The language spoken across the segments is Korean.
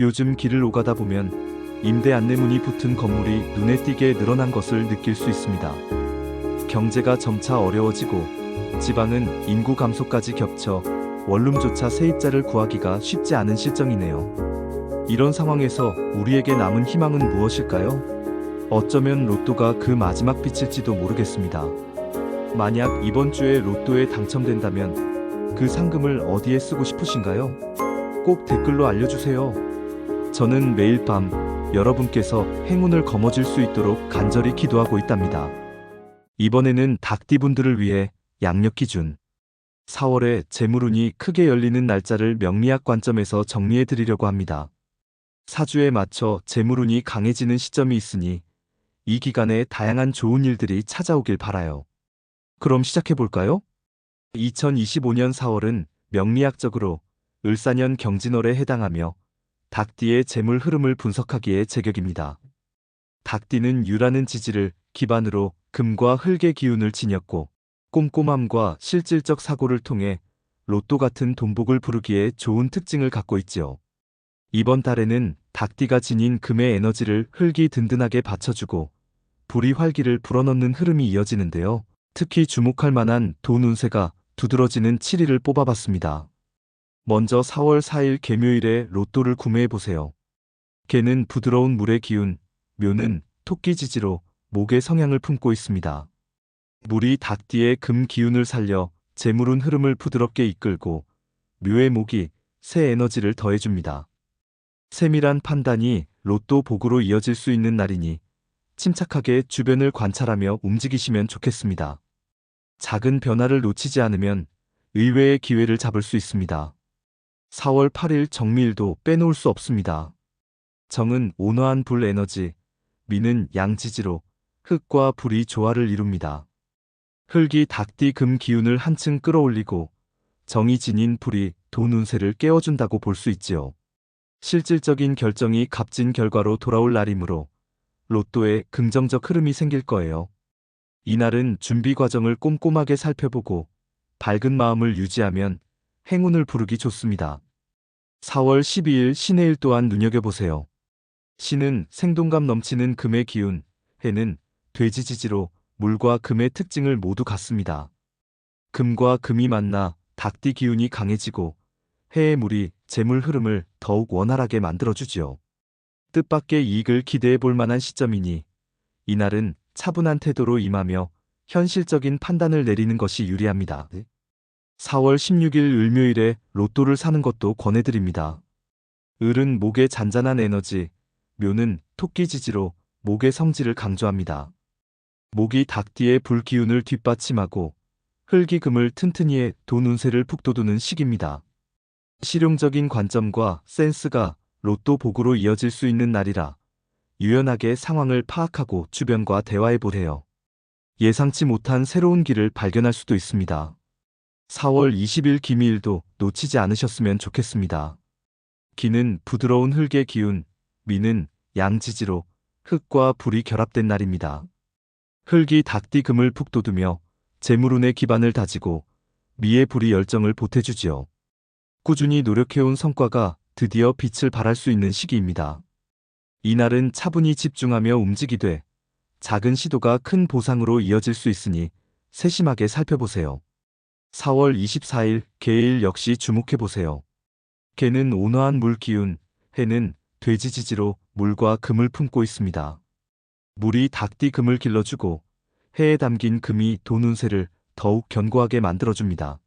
요즘 길을 오가다 보면 임대 안내문이 붙은 건물이 눈에 띄게 늘어난 것을 느낄 수 있습니다. 경제가 점차 어려워지고 지방은 인구 감소까지 겹쳐 원룸조차 세입자를 구하기가 쉽지 않은 실정이네요. 이런 상황에서 우리에게 남은 희망은 무엇일까요? 어쩌면 로또가 그 마지막 빛일지도 모르겠습니다. 만약 이번 주에 로또에 당첨된다면 그 상금을 어디에 쓰고 싶으신가요? 꼭 댓글로 알려주세요. 저는 매일 밤 여러분께서 행운을 거머쥘 수 있도록 간절히 기도하고 있답니다. 이번에는 닭띠분들을 위해 양력 기준 4월에 재물운이 크게 열리는 날짜를 명리학 관점에서 정리해 드리려고 합니다. 사주에 맞춰 재물운이 강해지는 시점이 있으니 이 기간에 다양한 좋은 일들이 찾아오길 바라요. 그럼 시작해 볼까요? 2025년 4월은 명리학적으로 을사년 경진월에 해당하며 닭띠의 재물 흐름을 분석하기에 제격입니다. 닭띠는 유라는 지지를 기반으로 금과 흙의 기운을 지녔고 꼼꼼함과 실질적 사고를 통해 로또 같은 돈복을 부르기에 좋은 특징을 갖고 있지요. 이번 달에는 닭띠가 지닌 금의 에너지를 흙이 든든하게 받쳐주고 불이 활기를 불어넣는 흐름이 이어지는데요. 특히 주목할 만한 돈 운세가 두드러지는 7일을 뽑아봤습니다. 먼저 4월 4일 개묘일에 로또를 구매해보세요. 개는 부드러운 물의 기운, 묘는 토끼 지지로 목의 성향을 품고 있습니다. 물이 닭띠의 금 기운을 살려 재물운 흐름을 부드럽게 이끌고 묘의 목이 새 에너지를 더해줍니다. 세밀한 판단이 로또 복으로 이어질 수 있는 날이니 침착하게 주변을 관찰하며 움직이시면 좋겠습니다. 작은 변화를 놓치지 않으면 의외의 기회를 잡을 수 있습니다. 4월 8일 정미일도 빼놓을 수 없습니다. 정은 온화한 불 에너지, 미는 양지지로 흙과 불이 조화를 이룹니다. 흙이 닭띠 금 기운을 한층 끌어올리고 정이 지닌 불이 돈 운세를 깨워준다고 볼 수 있지요. 실질적인 결정이 값진 결과로 돌아올 날이므로 로또에 긍정적 흐름이 생길 거예요. 이날은 준비 과정을 꼼꼼하게 살펴보고 밝은 마음을 유지하면 행운을 부르기 좋습니다. 4월 12일 신의 일 또한 눈여겨보세요. 신은 생동감 넘치는 금의 기운, 해는 돼지지지로 물과 금의 특징을 모두 갖습니다. 금과 금이 만나 닭띠 기운이 강해지고 해의 물이 재물 흐름을 더욱 원활하게 만들어주지요. 뜻밖의 이익을 기대해 볼 만한 시점이니 이날은 차분한 태도로 임하며 현실적인 판단을 내리는 것이 유리합니다. 4월 16일 을묘일에 로또를 사는 것도 권해드립니다. 을은 목의 잔잔한 에너지, 묘는 토끼 지지로 목의 성질을 강조합니다. 목이 닭띠의 불기운을 뒷받침하고 흙이 금을 튼튼히 해 돈 운세를 북돋우는 시기입니다. 실용적인 관점과 센스가 로또 복으로 이어질 수 있는 날이라 유연하게 상황을 파악하고 주변과 대화해 보세요. 예상치 못한 새로운 길을 발견할 수도 있습니다. 4월 20일 기미일도 놓치지 않으셨으면 좋겠습니다. 기는 부드러운 흙의 기운, 미는 양지지로 흙과 불이 결합된 날입니다. 흙이 닭띠 금을 푹 돋우며 재물운의 기반을 다지고 미의 불이 열정을 보태주지요. 꾸준히 노력해온 성과가 드디어 빛을 발할 수 있는 시기입니다. 이날은 차분히 집중하며 움직이되 작은 시도가 큰 보상으로 이어질 수 있으니 세심하게 살펴보세요. 4월 24일 개일 역시 주목해보세요. 개는 온화한 물 기운, 해는 돼지 지지로 물과 금을 품고 있습니다. 물이 닭띠 금을 길러주고 해에 담긴 금이 돈 운세를 더욱 견고하게 만들어줍니다.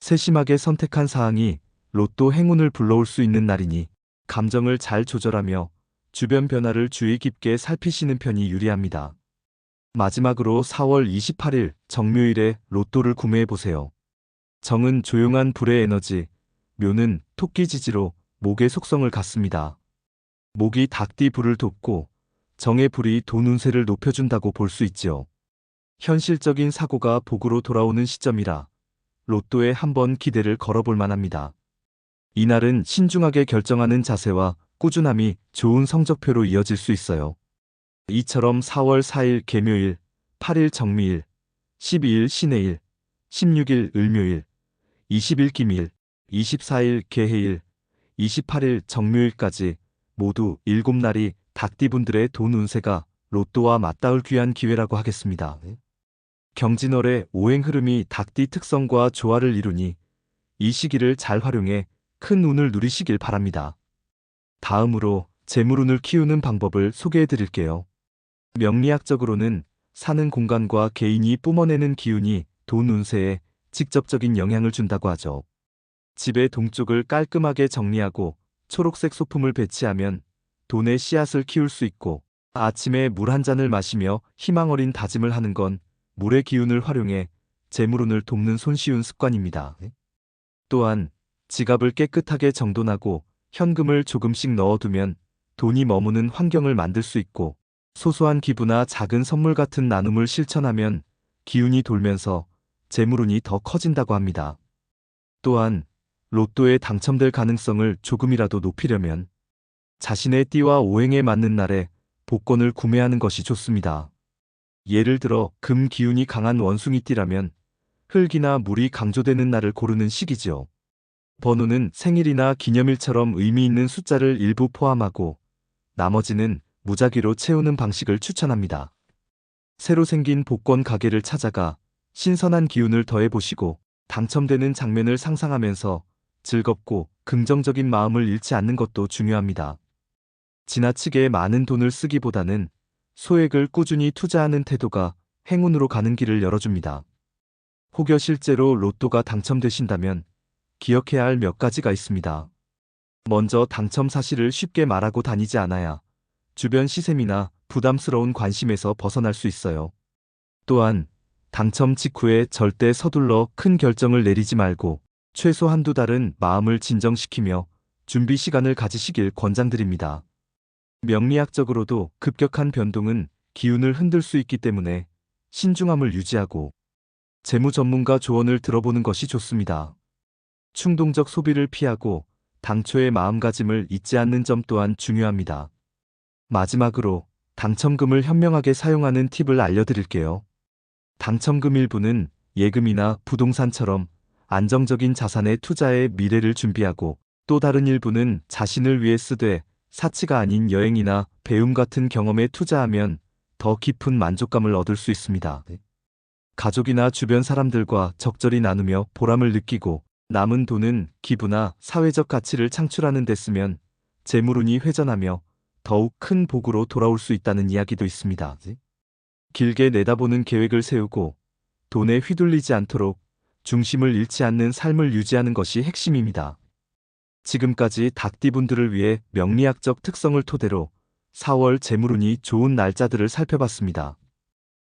세심하게 선택한 사항이 로또 행운을 불러올 수 있는 날이니 감정을 잘 조절하며 주변 변화를 주의 깊게 살피시는 편이 유리합니다. 마지막으로 4월 28일 정묘일에 로또를 구매해 보세요. 정은 조용한 불의 에너지, 묘는 토끼 지지로 목의 속성을 갖습니다. 목이 닭띠 불을 돕고 정의 불이 돈 운세를 높여준다고 볼 수 있지요. 현실적인 사고가 복으로 돌아오는 시점이라 로또에 한번 기대를 걸어볼 만합니다. 이날은 신중하게 결정하는 자세와 꾸준함이 좋은 성적표로 이어질 수 있어요. 이처럼 4월 4일 개묘일, 8일 정미일, 12일 신해일, 16일 을묘일, 20일 기밀, 24일 개해일, 28일 정묘일까지 모두 7날이 닭띠분들의 돈 운세가 로또와 맞닿을 귀한 기회라고 하겠습니다. 경진월의 오행 흐름이 닭띠 특성과 조화를 이루니 이 시기를 잘 활용해 큰 운을 누리시길 바랍니다. 다음으로 재물운을 키우는 방법을 소개해 드릴게요. 명리학적으로는 사는 공간과 개인이 뿜어내는 기운이 돈 운세에 직접적인 영향을 준다고 하죠. 집의 동쪽을 깔끔하게 정리하고 초록색 소품을 배치하면 돈의 씨앗을 키울 수 있고 아침에 물 한 잔을 마시며 희망 어린 다짐을 하는 건 물의 기운을 활용해 재물운을 돕는 손쉬운 습관입니다. 또한 지갑을 깨끗하게 정돈하고 현금을 조금씩 넣어두면 돈이 머무는 환경을 만들 수 있고 소소한 기부나 작은 선물 같은 나눔을 실천하면 기운이 돌면서 재물운이 더 커진다고 합니다. 또한 로또에 당첨될 가능성을 조금이라도 높이려면 자신의 띠와 오행에 맞는 날에 복권을 구매하는 것이 좋습니다. 예를 들어 금 기운이 강한 원숭이 띠라면 흙이나 물이 강조되는 날을 고르는 시기지요. 번호는 생일이나 기념일처럼 의미 있는 숫자를 일부 포함하고 나머지는 무작위로 채우는 방식을 추천합니다. 새로 생긴 복권 가게를 찾아가 신선한 기운을 더해보시고 당첨되는 장면을 상상하면서 즐겁고 긍정적인 마음을 잃지 않는 것도 중요합니다. 지나치게 많은 돈을 쓰기보다는 소액을 꾸준히 투자하는 태도가 행운으로 가는 길을 열어줍니다. 혹여 실제로 로또가 당첨되신다면 기억해야 할 몇 가지가 있습니다. 먼저 당첨 사실을 쉽게 말하고 다니지 않아야 주변 시샘이나 부담스러운 관심에서 벗어날 수 있어요. 또한 당첨 직후에 절대 서둘러 큰 결정을 내리지 말고 최소 한두 달은 마음을 진정시키며 준비 시간을 가지시길 권장드립니다. 명리학적으로도 급격한 변동은 기운을 흔들 수 있기 때문에 신중함을 유지하고 재무 전문가 조언을 들어보는 것이 좋습니다. 충동적 소비를 피하고 당초의 마음가짐을 잊지 않는 점 또한 중요합니다. 마지막으로 당첨금을 현명하게 사용하는 팁을 알려드릴게요. 당첨금 일부는 예금이나 부동산처럼 안정적인 자산에 투자해 미래를 준비하고 또 다른 일부는 자신을 위해 쓰되 사치가 아닌 여행이나 배움 같은 경험에 투자하면 더 깊은 만족감을 얻을 수 있습니다. 가족이나 주변 사람들과 적절히 나누며 보람을 느끼고 남은 돈은 기부나 사회적 가치를 창출하는 데 쓰면 재물운이 회전하며 더욱 큰 복으로 돌아올 수 있다는 이야기도 있습니다. 길게 내다보는 계획을 세우고 돈에 휘둘리지 않도록 중심을 잃지 않는 삶을 유지하는 것이 핵심입니다. 지금까지 닭띠분들을 위해 명리학적 특성을 토대로 4월 재물운이 좋은 날짜들을 살펴봤습니다.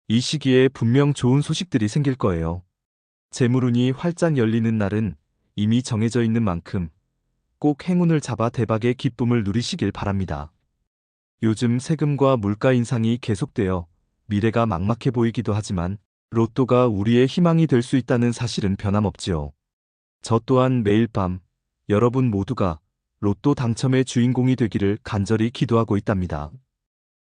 이 시기에 분명 좋은 소식들이 생길 거예요. 재물운이 활짝 열리는 날은 이미 정해져 있는 만큼 꼭 행운을 잡아 대박의 기쁨을 누리시길 바랍니다. 요즘 세금과 물가 인상이 계속되어 미래가 막막해 보이기도 하지만 로또가 우리의 희망이 될 수 있다는 사실은 변함없지요. 저 또한 매일 밤 여러분 모두가 로또 당첨의 주인공이 되기를 간절히 기도하고 있답니다.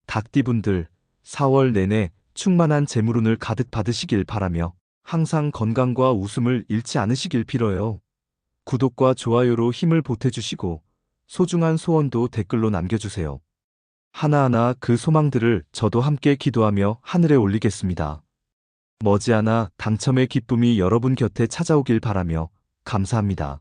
닭띠분들 4월 내내 충만한 재물운을 가득 받으시길 바라며 항상 건강과 웃음을 잃지 않으시길 빌어요. 구독과 좋아요로 힘을 보태주시고 소중한 소원도 댓글로 남겨주세요. 하나하나 그 소망들을 저도 함께 기도하며 하늘에 올리겠습니다. 머지않아 당첨의 기쁨이 여러분 곁에 찾아오길 바라며 감사합니다.